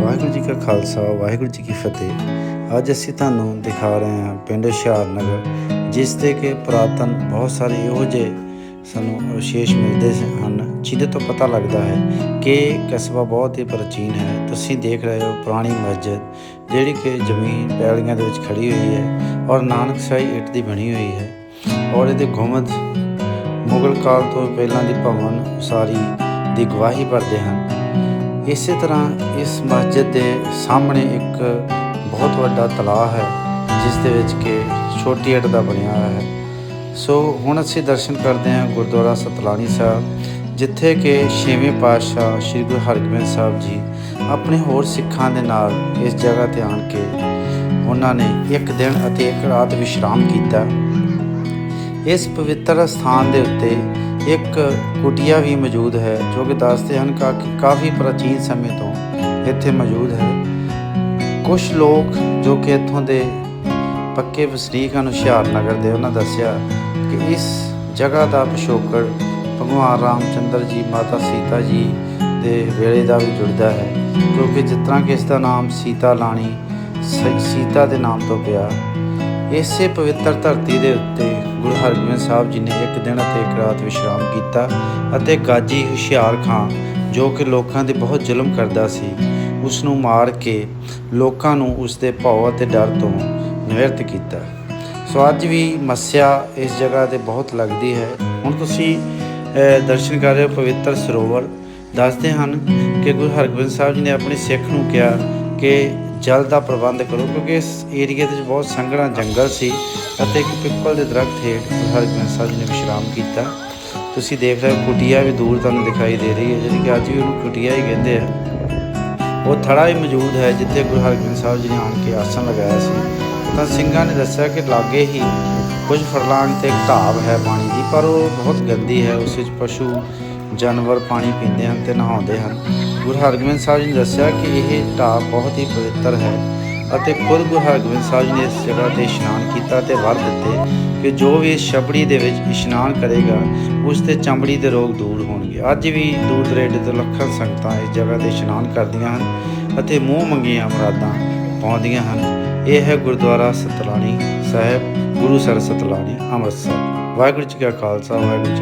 ਵਾਹਿਗੁਰੂ ਜੀ ਕਾ ਖਾਲਸਾ, ਵਾਹਿਗੁਰੂ ਜੀ ਕੀ ਫਤਿਹ। ਅੱਜ ਅਸੀਂ ਤੁਹਾਨੂੰ ਦਿਖਾ ਰਹੇ ਹਾਂ ਪਿੰਡ ਹੁਸ਼ਿਆਰਨਗਰ ਜਿਸ ਦੇ ਕਿ ਪੁਰਾਤਨ ਬਹੁਤ ਸਾਰੇ ਇਹੋ ਜਿਹੇ ਸਾਨੂੰ ਅਵਸ਼ੇਸ਼ ਮਿਲਦੇ ਹਨ, ਜਿਹਦੇ ਤੋਂ ਪਤਾ ਲੱਗਦਾ ਹੈ ਕਿ ਕਸਬਾ ਬਹੁਤ ਹੀ ਪ੍ਰਾਚੀਨ ਹੈ। ਤੁਸੀਂ ਦੇਖ ਰਹੇ ਹੋ ਪੁਰਾਣੀ ਮਸਜਿਦ, ਜਿਹੜੀ ਕਿ ਜ਼ਮੀਨ ਪੈਲੀਆਂ ਦੇ ਵਿੱਚ ਖੜੀ ਹੋਈ ਹੈ ਔਰ ਨਾਨਕ ਨਾਨਕਸ਼ਾਹੀ ਇੱਟ ਦੀ ਬਣੀ ਹੋਈ ਹੈ ਔਰ ਇਹਦੇ ਗੁੰਮਦ ਮੁਗਲ ਕਾਲ ਤੋਂ ਪਹਿਲਾਂ ਦੀ ਭਵਨ ਉਸਾਰੀ ਦੀ ਗਵਾਹੀ ਭਰਦੇ ਹਨ। ਇਸੇ ਤਰ੍ਹਾਂ ਇਸ ਮਸਜਿਦ ਦੇ ਸਾਹਮਣੇ ਇੱਕ ਬਹੁਤ ਵੱਡਾ ਤਲਾਅ ਹੈ, ਜਿਸ ਦੇ ਵਿੱਚ ਕਿ ਛੋਟੀ ਇੱਟ ਦਾ ਬਣਿਆ ਹੋਇਆ ਹੈ। ਸੋ ਹੁਣ ਅਸੀਂ ਦਰਸ਼ਨ ਕਰਦੇ ਹਾਂ ਗੁਰਦੁਆਰਾ ਸਤਲਾਣੀ ਸਾਹਿਬ, ਜਿੱਥੇ ਕਿ ਛੇਵੇਂ ਪਾਤਸ਼ਾਹ ਸ੍ਰੀ ਗੁਰੂ ਹਰਗੋਬਿੰਦ ਸਾਹਿਬ ਜੀ ਆਪਣੇ ਹੋਰ ਸਿੱਖਾਂ ਦੇ ਨਾਲ ਇਸ ਜਗ੍ਹਾ ਤੇ ਆਣ ਕੇ ਉਹਨਾਂ ਨੇ ਇੱਕ ਦਿਨ ਅਤੇ ਇੱਕ ਰਾਤ ਵਿਸ਼ਰਾਮ ਕੀਤਾ। ਇਸ ਪਵਿੱਤਰ ਸਥਾਨ ਦੇ ਉੱਤੇ ਇੱਕ ਕੁਟੀਆ ਵੀ ਮੌਜੂਦ ਹੈ, ਜੋ ਕਿ ਦੱਸਦੇ ਹਨ ਕਾ- ਕਿ ਕਾਫੀ ਪ੍ਰਾਚੀਨ ਸਮੇਂ ਤੋਂ ਇੱਥੇ ਮੌਜੂਦ ਹੈ। ਕੁਝ ਲੋਕ ਜੋ ਕਿ ਇੱਥੋਂ ਦੇ ਪੱਕੇ ਵਸਨੀਕ ਹਨ ਹੁਸ਼ਿਆਰਨਗਰ ਦੇ, ਉਹਨਾਂ ਦੱਸਿਆ ਕਿ ਇਸ ਜਗ੍ਹਾ ਦਾ ਪਿਛੋਕੜ ਭਗਵਾਨ ਰਾਮਚੰਦਰ ਜੀ, ਮਾਤਾ ਸੀਤਾ ਜੀ ਦੇ ਵੇਲੇ ਦਾ ਵੀ ਜੁੜਦਾ ਹੈ, ਕਿਉਂਕਿ ਜਿਸ ਤਰ੍ਹਾਂ ਕਿ ਇਸ ਦਾ ਨਾਮ ਸੀਤਾ ਲਾਣੀ, ਸ- ਸੀਤਾ ਦੇ ਨਾਮ ਤੋਂ ਪਿਆ। ਇਸੇ ਪਵਿੱਤਰ ਧਰਤੀ ਦੇ ਉੱਤੇ ਗੁਰੂ ਹਰਗੋਬਿੰਦ ਸਾਹਿਬ ਜੀ ਨੇ ਇੱਕ ਦਿਨ ਅਤੇ ਇੱਕ ਰਾਤ ਵਿਸ਼ਰਾਮ ਕੀਤਾ ਅਤੇ ਗਾਜੀ ਹੁਸ਼ਿਆਰ ਖਾਂ ਜੋ ਕਿ ਲੋਕਾਂ ਦੇ ਬਹੁਤ ਜ਼ੁਲਮ ਕਰਦਾ ਸੀ ਉਸ ਨੂੰ ਮਾਰ ਕੇ ਲੋਕਾਂ ਨੂੰ ਉਸ ਦੇ ਭੌ ਅਤੇ ਡਰ ਤੋਂ ਨਿਵਰਤ ਕੀਤਾ। ਸੋ ਅੱਜ ਵੀ ਮੱਸਿਆ ਇਸ ਜਗ੍ਹਾ ਤੇ ਬਹੁਤ ਲੱਗਦੀ ਹੈ। ਹੁਣ ਤੁਸੀਂ ਦਰਸ਼ਨ ਕਰ ਰਹੇ ਹੋ ਪਵਿੱਤਰ ਸਰੋਵਰ। ਦੱਸਦੇ ਹਨ ਕਿ ਗੁਰੂ ਹਰਗੋਬਿੰਦ ਸਾਹਿਬ ਜੀ ਨੇ ਆਪਣੇ ਸਿੱਖ ਨੂੰ ਕਿਹਾ ਕਿ ਜਲ ਦਾ ਪ੍ਰਬੰਧ ਕਰੋ, ਕਿਉਂਕਿ ਇਸ ਏਰੀਏ ਦੇ ਵਿੱਚ ਬਹੁਤ ਸੰਘਣਾ ਜੰਗਲ ਸੀ। ਅਤੇ ਇੱਕ ਪਿੱਪਲ ਦੇ ਦਰਖਤ ਹੇਠ ਗੁਰੂ ਹਰਗੋਬਿੰਦ ਸਾਹਿਬ ਜੀ ਨੇ ਵਿਸ਼ਰਾਮ ਕੀਤਾ। ਤੁਸੀਂ ਦੇਖ ਰਹੇ ਹੋ ਕੁਟੀਆ ਵੀ ਦੂਰ ਤੁਹਾਨੂੰ ਦਿਖਾਈ ਦੇ ਰਹੀ ਹੈ, ਜਿਹੜੀ ਕਿ ਅੱਜ ਵੀ ਉਹਨੂੰ ਕੁਟਿਆ ਹੀ ਕਹਿੰਦੇ ਆ। ਉਹ ਥੜਾ ਹੀ ਮੌਜੂਦ ਹੈ, ਜਿੱਥੇ ਗੁਰੂ ਹਰਗੋਬਿੰਦ ਸਾਹਿਬ ਜੀ ਨੇ ਆਣ ਕੇ ਆਸਣ ਲਗਾਇਆ ਸੀ। ਤਾਂ ਸਿੰਘਾਂ ਨੇ ਦੱਸਿਆ ਕਿ ਲਾਗੇ ਹੀ ਕੁਝ ਫਰਲਾਂਗ ਤੇ ਇੱਕ ਢਾਬ ਹੈ ਪਾਣੀ ਦੀ, ਪਰ ਉਹ ਬਹੁਤ ਗੰਦੀ ਹੈ। ਉਸ ਵਿੱਚ ਪਸ਼ੂ, ਜਾਨਵਰ ਪਾਣੀ ਪੀਂਦੇ ਹਨ ਤੇ ਨਹਾਉਂਦੇ ਹਨ। ਗੁਰੂ ਹਰਗੋਬਿੰਦ ਸਾਹਿਬ ਜੀ ਨੇ ਦੱਸਿਆ ਕਿ ਇਹ ਢਾਬ ਬਹੁਤ ਹੀ ਪਵਿੱਤਰ ਹੈ। ਅਤੇ ਖੁਦ ਗੁਰੂ ਹਰਗੋਬਿੰਦ ਸਾਹਿਬ ਜੀ ਨੇ ਇਸ ਜਗ੍ਹਾ ਤੇ ਇਸ਼ਨਾਨ ਕੀਤਾ ਤੇ ਵਰ ਦਿੱਤੇ ਕਿ ਜੋ ਵੀ ਇਸ ਛਬੜੀ ਦੇ ਵਿੱਚ ਇਸ਼ਨਾਨ ਕਰੇਗਾ, ਉਸ ਤੇ ਚਮੜੀ ਦੇ ਰੋਗ ਦੂਰ ਹੋਣਗੇ। ਅੱਜ ਵੀ ਦੂਰ ਦਰੇਡੇ ਤੋਂ ਲੱਖਾਂ ਸੰਗਤਾਂ ਇਸ ਜਗ੍ਹਾ ਤੇ ਇਸ਼ਨਾਨ ਕਰਦੀਆਂ ਹਨ ਅਤੇ ਮੂੰਹ ਮੰਗੀਆਂ ਮੁਰਾਦਾਂ ਪਾਉਂਦੀਆਂ ਹਨ। ਇਹ ਹੈ ਗੁਰਦੁਆਰਾ ਸਤਲਾਣੀ ਸਾਹਿਬ, ਗੁਰੂ ਸਰ ਸਤਲਾਣੀ, ਅੰਮ੍ਰਿਤਸਰ। ਵਾਹਿਗੁਰੂ ਜੀ ਕਾ ਖਾਲਸਾ, ਵਾਹਿਗੁਰੂ ਜੀ